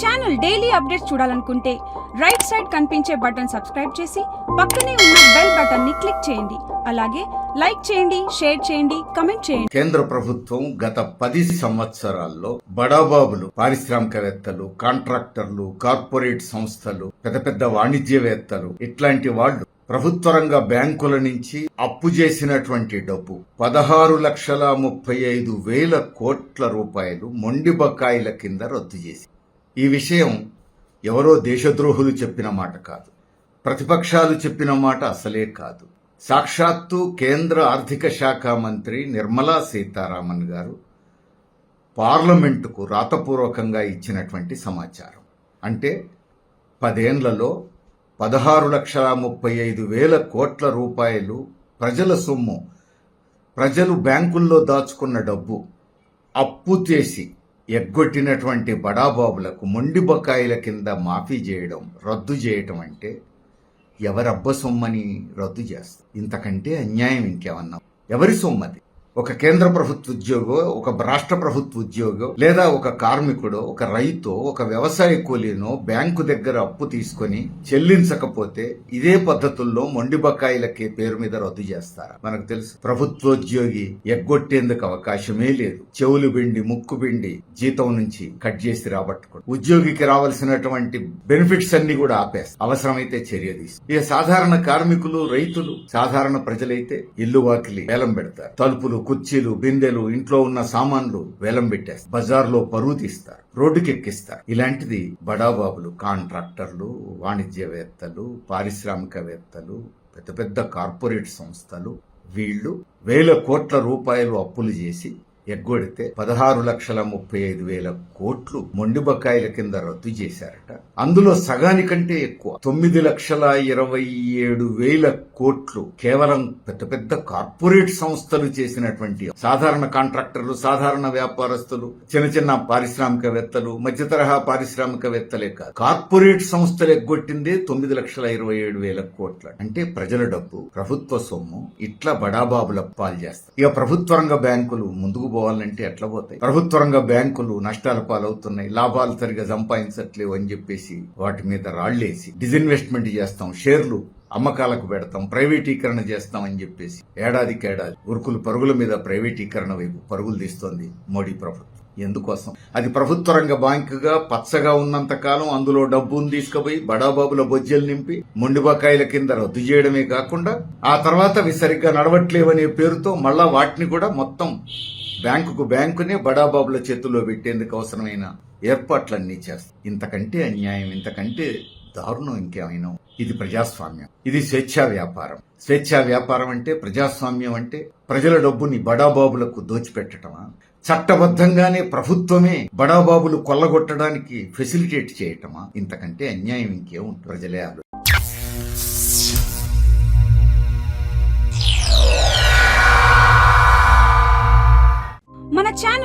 Channel daily updates చూడాలనుకుంటే right side కనిపించే button subscribe చేసి పక్కనే ఉన్న బెల్ బటన్ని క్లిక్ చేయండి. అలాగే లైక్ చేయండి షేర్ చేయండి కమెంట్ చేయండి. కేంద్ర ప్రభుత్వం గత పది సంవత్సరాల్లో బడాబాబులు పారిశ్రామికవేత్తలు కాంట్రాక్టర్లు కార్పొరేట్ సంస్థలు పెద్ద పెద్ద వాణిజ్యవేత్తలు ఇట్లాంటి వాళ్ళు ప్రభుత్వ రంగ బ్యాంకుల నుంచి అప్పు చేసినటువంటి డబ్బు పదహారు లక్షల ముప్పై ఐదు వేల కోట్ల రూపాయలు మొండి బకాయిల కింద రద్దు చేసి ఈ విషయం ఎవరో దేశద్రోహులు చెప్పిన మాట కాదు. ప్రతిపక్షాలు చెప్పిన మాట అసలే కాదు. సాక్షాత్తు కేంద్ర ఆర్థిక శాఖ మంత్రి నిర్మలా సీతారామన్ గారు పార్లమెంటుకు రాతపూర్వకంగా ఇచ్చినటువంటి సమాచారం. అంటే పదేండ్లలో పదహారు లక్షల ముప్పై ఐదు వేల కోట్ల రూపాయలు ప్రజల సొమ్ము ప్రజలు బ్యాంకుల్లో దాచుకున్న డబ్బు అప్పు చేసి ఎగ్గొట్టినటువంటి బడాబాబులకు మొండి బకాయిల కింద మాఫీ చేయడం రద్దు చేయటం అంటే ఎవరబ్బ సొమ్మని రద్దు చేస్తారు. ఇంతకంటే అన్యాయం ఇంకేమన్నా? ఎవరి సొమ్మది? ఒక కేంద్ర ప్రభుత్వ ఉద్యోగో ఒక రాష్ట్ర ప్రభుత్వ ఉద్యోగో లేదా ఒక కార్మికుడో ఒక రైతో ఒక వ్యవసాయ కూలీనో బ్యాంకు దగ్గర అప్పు తీసుకొని చెల్లించకపోతే ఇదే పద్ధతుల్లో మొండి బకాయిలకే పేరు మీద రద్దు చేస్తారు? మనకు తెలుసు. ప్రభుత్వోద్యోగి ఎగ్గొట్టేందుకు అవకాశమే లేదు. చెవులు పిండి ముక్కు పిండి జీతం నుంచి కట్ చేసి రాబట్టుకోడు. ఉద్యోగికి రావాల్సినటువంటి బెనిఫిట్స్ అన్ని కూడా ఆపేస్తారు అవసరమైతే చర్య తీసు. ఇక సాధారణ కార్మికులు రైతులు సాధారణ ప్రజలైతే ఇల్లు వాకిలి వేలం పెడతారు. తలుపులు కుర్చీలు బిందెలు ఇంట్లో ఉన్న సామాన్లు వేలం పెట్టేస్తారు. బజార్లో పరువు తీస్తారు. రోడ్డుకెక్కిస్తారు. ఇలాంటిది బడాబాబులు కాంట్రాక్టర్లు వాణిజ్యవేత్తలు పారిశ్రామికవేత్తలు పెద్ద పెద్ద కార్పొరేట్ సంస్థలు వీళ్ళు వేల కోట్ల రూపాయలు అప్పులు చేసి ఎగ్గొడితే పదహారు లక్షల ముప్పై ఐదు వేల కోట్లు మొండి బకాయిల కింద రద్దు చేశారట. అందులో సగానికంటే ఎక్కువ తొమ్మిది లక్షల ఇరవై ఏడు వేల కోట్లు కేవలం పెద్ద పెద్ద కార్పొరేట్ సంస్థలు చేసినటువంటి సాధారణ కాంట్రాక్టర్లు సాధారణ వ్యాపారస్తులు చిన్న చిన్న పారిశ్రామికవేత్తలు మధ్య తరహా పారిశ్రామికవేత్తలే కాదు. కార్పొరేట్ సంస్థలు ఎగ్గొట్టిందే తొమ్మిది లక్షల ఇరవై ఏడు వేల కోట్ల. అంటే ప్రజల డబ్బు ప్రభుత్వ సొమ్ము ఇట్లా బడాబాబుల పాలు చేస్తారు. ఇక ప్రభుత్వ రంగ బ్యాంకులు ముందుకు పోవాలంటే ఎట్లా పోతాయి? ప్రభుత్వ రంగ బ్యాంకులు నష్టాల పాలవుతున్నాయి లాభాలు సరిగా సంపాదించట్లేవు అని చెప్పేసి వాటి మీద రాళ్ళేసి డిజిన్వెస్ట్మెంట్ చేస్తాం షేర్లు అమ్మకాలకు పెడతాం ప్రైవేటీకరణ చేస్తాం అని చెప్పేసి ఏడాదికి ఏడాది ఉరుకులు పరుగుల మీద ప్రైవేటీకరణ వైపు పరుగులు తీస్తోంది మోడీ ప్రభుత్వం. ఎందుకోసం? అది ప్రభుత్వ రంగ బ్యాంకుగా పచ్చగా ఉన్నంత కాలం అందులో డబ్బును తీసుకుపోయి బడాబాబుల బొజ్జలు నింపి మొండి బకాయిల కింద రద్దు చేయడమే కాకుండా ఆ తర్వాత అవి సరిగ్గా నడవట్లేవనే పేరుతో మళ్ళా వాటిని కూడా మొత్తం బ్యాంకుకు బ్యాంకునే బడాబాబుల చేతుల్లో పెట్టేందుకు అవసరమైన ఏర్పాట్లన్నీ చేస్తాం. ఇంతకంటే అన్యాయం ఇంతకంటే దారుణం ఇంకేమైనా ఇది ప్రజాస్వామ్యం. ఇది స్వేచ్ఛా వ్యాపారం. స్వేచ్ఛా వ్యాపారం అంటే ప్రజాస్వామ్యం అంటే ప్రజల డబ్బుని బడాబాబులకు దోచిపెట్టడమా చట్టబద్ధంగానే ప్రభుత్వమే బడాబాబులు కొల్లగొట్టడానికి ఫెసిలిటేట్ చేయటమా? ఇంతకంటే అన్యాయం ఇంకేముంటుంది ప్రజలే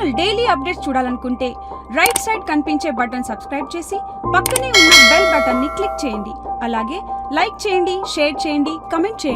ఛానల్ డైలీ అప్డేట్స్ చూడాలనుకుంటే రైట్ సైడ్ కనిపించే బటన్ సబ్స్క్రైబ్ చేసి పక్కనే ఉన్న బెల్ బటన్ని క్లిక్ చేయండి. అలాగే లైక్ చేయండి షేర్ చేయండి కమెంట్ చేయండి.